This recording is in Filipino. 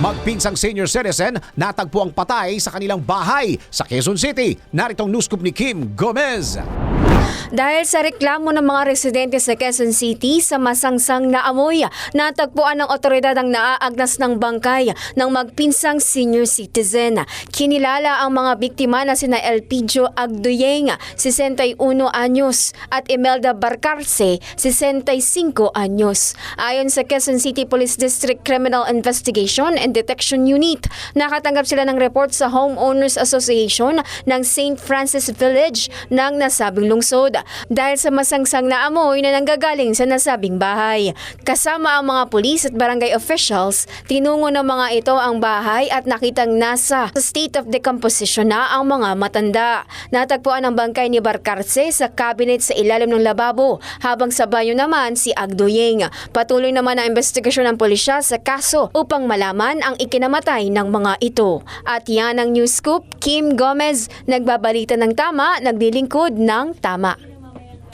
Magpinsang senior citizen natagpo ang patay sa kanilang bahay sa Quezon City. Naritong news ni Kim Gomez. Dahil sa reklamo ng mga residente sa Quezon City sa masangsang na amoy, natagpuan ng otoridad ang naaagnas ng bangkay ng magpinsang senior citizen. Kinilala ang mga biktima na sina Elpidio Agduyeng, 61 anyos, at Imelda Barcarce, 65 anyos. Ayon sa Quezon City Police District Criminal Investigation and Detection Unit, nakatanggap sila ng report sa Homeowners Association ng St. Francis Village ng nasabing lungsod dahil sa masangsang na amoy na nanggagaling sa nasabing bahay. Kasama ang mga pulis at barangay officials, tinungo ng mga ito ang bahay at nakitang nasa state of decomposition na ang mga matanda. Natagpuan ang bangkay ni Barcarce sa cabinet sa ilalim ng lababo habang sa banyo naman si Agdoyeng. Patuloy naman ang investigasyon ng pulisya sa kaso upang malaman ang ikinamatay ng mga ito. At yan ang news scoop, Kim Gomez, nagbabalita ng tama, naglilingkod ng tama.